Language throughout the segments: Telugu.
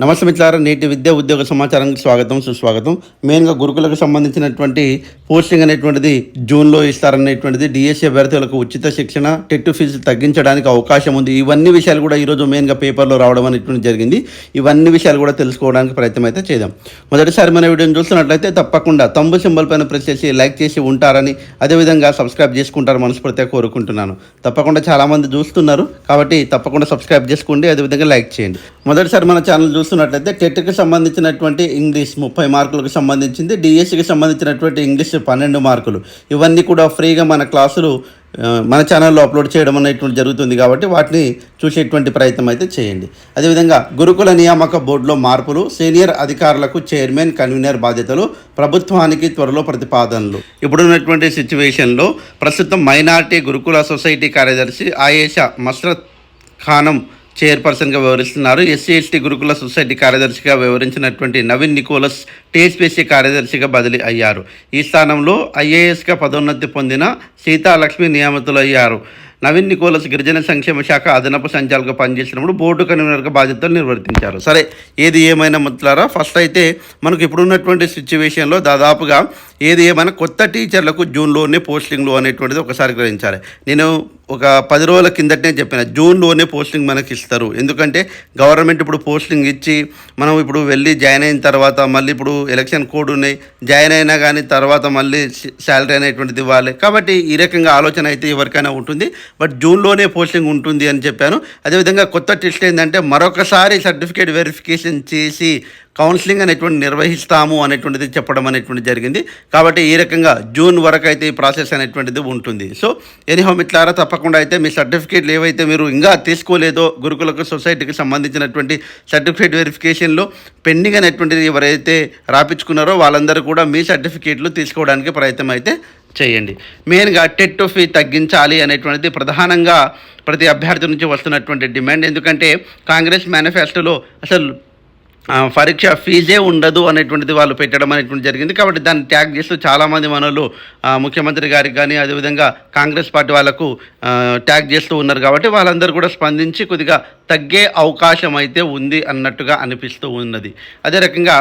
నమస్తే మిత్రులారా నేటి విద్యా ఉద్యోగ సమాచారానికి స్వాగతం సుస్వాగతం. మెయిన్గా గురుకులకు సంబంధించినటువంటి పోస్టింగ్ అనేటువంటిది జూన్లో ఇస్తారనేటువంటిది డిఎస్సీ అభ్యర్థులకు ఉచిత శిక్షణ టెట్ ఫీజు తగ్గించడానికి అవకాశం ఉంది. ఇవన్నీ విషయాలు కూడా ఈరోజు మెయిన్గా పేపర్లో రావడం అనేటువంటి జరిగింది. ఇవన్నీ విషయాలు కూడా తెలుసుకోవడానికి ప్రయత్నం అయితే చేద్దాం. మొదటిసారి మన వీడియోని చూస్తున్నట్లయితే తప్పకుండా తంబు సింబల్ పైన ప్రెస్ చేసి లైక్ చేసి ఉంటారని అదేవిధంగా సబ్స్క్రైబ్ చేసుకుంటారు మనస్ఫూర్తిగా కోరుకుంటున్నాను. తప్పకుండా చాలామంది చూస్తున్నారు కాబట్టి తప్పకుండా సబ్స్క్రైబ్ చేసుకోండి అదేవిధంగా లైక్ చేయండి. మొదటిసారి మన ఛానల్ చూస్తున్నట్లయితే టెట్కి సంబంధించినటువంటి ఇంగ్లీష్ ముప్పై మార్కులకు సంబంధించింది డిఎస్సికి సంబంధించినటువంటి ఇంగ్లీష్ పన్నెండు మార్కులు. ఇవన్నీ కూడా ఫ్రీగా మన క్లాసులు మన ఛానల్లో అప్లోడ్ చేయడం అనేటువంటి జరుగుతుంది కాబట్టి వాటిని చూసేటువంటి ప్రయత్నం అయితే చేయండి. అదేవిధంగా గురుకుల నియామక బోర్డులో మార్పులు సీనియర్ అధికారులకు చైర్మన్ కన్వీనర్ బాధ్యతలు ప్రభుత్వానికి త్వరలో ప్రతిపాదనలు. ఇప్పుడున్నటువంటి సిచ్యువేషన్లో ప్రస్తుతం మైనార్టీ గురుకుల సొసైటీ కార్యదర్శి ఆయేషా మస్రత్ ఖానం చైర్పర్సన్గా వ్యవహరిస్తున్నారు ఎస్సీ ఎస్టీ గురుకుల సొసైటీ కార్యదర్శిగా వ్యవహరించినటువంటి నవీన్ నికోలస్ టీఎస్పీసీ కార్యదర్శిగా బదిలీ అయ్యారు. ఈ స్థానంలో ఐఏఎస్గా పదోన్నతి పొందిన సీతాలక్ష్మి నియామితులయ్యారు నవీన్ నికోలస్ గిరిజన సంక్షేమ శాఖ అదనపు సంచాలకు పనిచేసినప్పుడు బోర్డు కన్వీనర్గా బాధ్యతలు నిర్వర్తించారు. సరే ఏది ఏమైనా మిత్రులారా ఫస్ట్ అయితే మనకు ఇప్పుడున్నటువంటి సిచ్యువేషన్లో దాదాపుగా ఏది ఏమైనా కొత్త టీచర్లకు జూన్లోనే పోస్టింగ్లు అనేటువంటిది ఒకసారి గ్రహించాలి. నేను ఒక పది రోజుల కిందటనే చెప్పిన జూన్లోనే పోస్టింగ్ మనకి ఇస్తారు. ఎందుకంటే గవర్నమెంట్ ఇప్పుడు పోస్టింగ్ ఇచ్చి మనం ఇప్పుడు వెళ్ళి జాయిన్ అయిన తర్వాత మళ్ళీ ఇప్పుడు ఎలక్షన్ కోడ్ ఉన్నాయి. జాయిన్ అయినా కానీ తర్వాత మళ్ళీ శాలరీ అనేటువంటిది ఇవ్వాలి. కాబట్టి ఈ రకంగా ఆలోచన అయితే ఎవరికైనా ఉంటుంది. బట్ జూన్లోనే పోస్టింగ్ ఉంటుంది అని చెప్పాను. అదేవిధంగా కొత్త టెస్ట్ ఏంటంటే మరొకసారి సర్టిఫికేట్ వెరిఫికేషన్ చేసి కౌన్సిలింగ్ అనేటువంటి నిర్వహిస్తాము అనేటువంటిది చెప్పడం అనేటువంటి జరిగింది. కాబట్టి ఈ రకంగా జూన్ వరకు అయితే ఈ ప్రాసెస్ అనేటువంటిది ఉంటుంది. సో ఎనీహో మిట్లారా తప్పకుండా అయితే మీ సర్టిఫికేట్లు ఏవైతే మీరు ఇంకా తీసుకోలేదో గురుకులకు సొసైటీకి సంబంధించినటువంటి సర్టిఫికేట్ వెరిఫికేషన్లో పెండింగ్ అనేటువంటిది ఎవరైతే రాపించుకున్నారో వాళ్ళందరూ కూడా మీ సర్టిఫికేట్లు తీసుకోవడానికి ప్రయత్నం అయితే చేయండి. మెయిన్గా టెట్ ఫీ తగ్గించాలి అనేటువంటిది ప్రధానంగా ప్రతి అభ్యర్థి నుంచి వస్తున్నటువంటి డిమాండ్. ఎందుకంటే కాంగ్రెస్ మేనిఫెస్టోలో అసలు పరీక్ష ఫీజే ఉండదు అనేటువంటిది వాళ్ళు పెట్టడం అనేటువంటి జరిగింది. కాబట్టి దాన్ని ట్యాగ్ చేస్తూ చాలామంది మనలు ముఖ్యమంత్రి గారికి కానీ అదేవిధంగా కాంగ్రెస్ పార్టీ వాళ్ళకు ట్యాగ్ చేస్తూ ఉన్నారు. కాబట్టి వాళ్ళందరూ కూడా స్పందించి కొద్దిగా తగ్గే అవకాశం అయితే ఉంది అన్నట్టుగా అనిపిస్తూ ఉన్నది. అదే రకంగా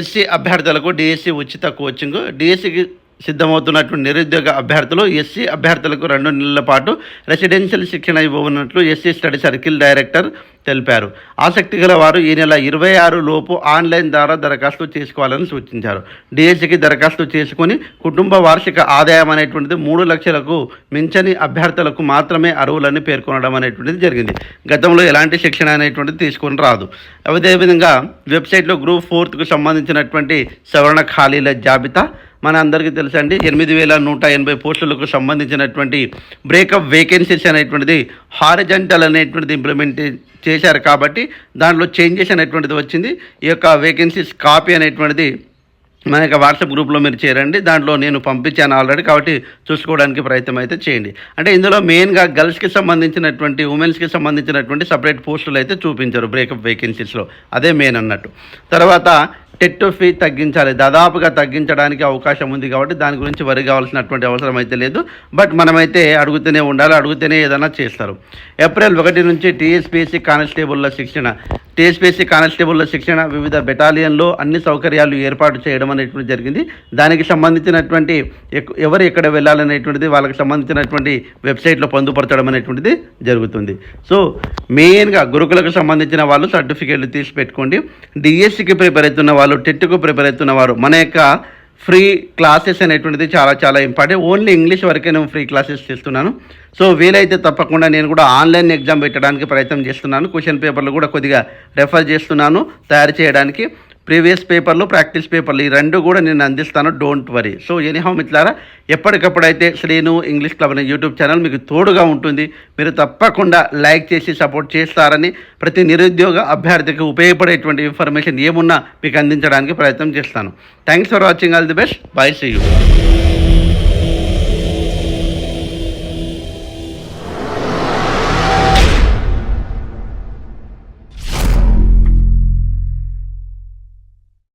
ఎస్సీ అభ్యర్థులకు డిఎస్సి ఉచిత కోచింగ్ డిఎస్సికి సిద్ధమవుతున్నటువంటి నిరుద్యోగ అభ్యర్థులు ఎస్సీ అభ్యర్థులకు రెండు నెలల పాటు రెసిడెన్షియల్ శిక్షణ ఇవ్వనున్నట్లు ఎస్సీ స్టడీ సర్కిల్ డైరెక్టర్ తెలిపారు. ఆసక్తి గల వారు ఈ నెల ఇరవై ఆరు లోపు ఆన్లైన్ ద్వారా దరఖాస్తు చేసుకోవాలని సూచించారు. డిఎస్సికి దరఖాస్తు చేసుకుని కుటుంబ వార్షిక ఆదాయం అనేటువంటిది మూడు లక్షలకు మించని అభ్యర్థులకు మాత్రమే అరువులని పేర్కొనడం అనేటువంటిది జరిగింది. గతంలో ఎలాంటి శిక్షణ అనేటువంటిది తీసుకొని రాదు. అదేవిధంగా వెబ్సైట్లో గ్రూప్ ఫోర్త్కు సంబంధించినటువంటి సవరణ ఖాళీల జాబితా మన అందరికీ తెలుసండి ఎనిమిది వేల నూట ఎనభై పోస్టులకు సంబంధించినటువంటి బ్రేకప్ వేకెన్సీస్ అనేటువంటిది హారిజంటల్ అనేటువంటిది ఇంప్లిమెంట్ చేశారు కాబట్టి దాంట్లో చేంజెస్ అనేటువంటిది వచ్చింది. ఈ యొక్క వేకెన్సీస్ కాపీ అనేటువంటిది మన యొక్క వాట్సాప్ గ్రూప్లో మీరు చేరండి. దాంట్లో నేను పంపించాను ఆల్రెడీ కాబట్టి చూసుకోవడానికి ప్రయత్నం అయితే చేయండి. అంటే ఇందులో మెయిన్గా గర్ల్స్కి సంబంధించినటువంటి ఉమెన్స్కి సంబంధించినటువంటి సపరేట్ పోస్టులు అయితే చూపించారు బ్రేకప్ వేకెన్సీస్లో. అదే మెయిన్ అన్నట్టు. తర్వాత టెట్ ఫీ తగ్గించాలి. దాదాపుగా తగ్గించడానికి అవకాశం ఉంది కాబట్టి దాని గురించి వరి కావాల్సినటువంటి అవసరం అయితే లేదు. బట్ మనమైతే అడుగుతూనే ఉండాలి. అడుగుతూనే ఏదైనా చేస్తారు. ఏప్రిల్ ఒకటి నుంచి టీఎస్పీఎస్సీ కానిస్టేబుల్ల శిక్షణ. టీఎస్పీఎస్సీ కానిస్టేబుల్ల శిక్షణ వివిధ బెటాలియన్లో అన్ని సౌకర్యాలు ఏర్పాటు చేయడం అనేటువంటి జరిగింది. దానికి సంబంధించినటువంటి ఎక్- ఎవరు ఎక్కడ వెళ్ళాలనేటువంటిది వాళ్ళకి సంబంధించినటువంటి వెబ్సైట్లో పొందుపరచడం అనేటువంటిది జరుగుతుంది. సో మెయిన్గా గురుకులకు సంబంధించిన వాళ్ళు సర్టిఫికేట్లు తీసి పెట్టుకోండి డిఎస్సికి ప్రిపేర్ అవుతున్న వాళ్ళు టెట్కు ప్రిపేర్ అవుతున్న వారు మన యొక్క ఫ్రీ క్లాసెస్ అనేటువంటిది చాలా చాలా ఇంపార్టెంట్. ఓన్లీ ఇంగ్లీష్ వరకే నేను ఫ్రీ క్లాసెస్ చేస్తున్నాను. సో వీలైతే తప్పకుండా నేను కూడా ఆన్లైన్ ఎగ్జామ్ పెట్టడానికి ప్రయత్నం చేస్తున్నాను. క్వశ్చన్ పేపర్లు కూడా కొద్దిగా రెఫర్ చేస్తున్నాను తయారు చేయడానికి. ప్రీవియస్ పేపర్లు ప్రాక్టీస్ పేపర్లు ఈ రెండు కూడా నేను అందిస్తాను డోంట్ వరీ సో ఎనీహౌ మిత్రులారా ఎప్పటికప్పుడైతే శ్రీను ఇంగ్లీష్ క్లబ్ అనే యూట్యూబ్ ఛానల్ మీకు తోడుగా ఉంటుంది మీరు తప్పకుండా లైక్ చేసి సపోర్ట్ చేస్తారని ప్రతి నిరుద్యోగ అభ్యర్థికి ఉపయోగపడేటువంటి ఇన్ఫర్మేషన్ ఏమున్నా మీకు అందించడానికి ప్రయత్నం చేస్తాను. Thanks for watching all the best bye see you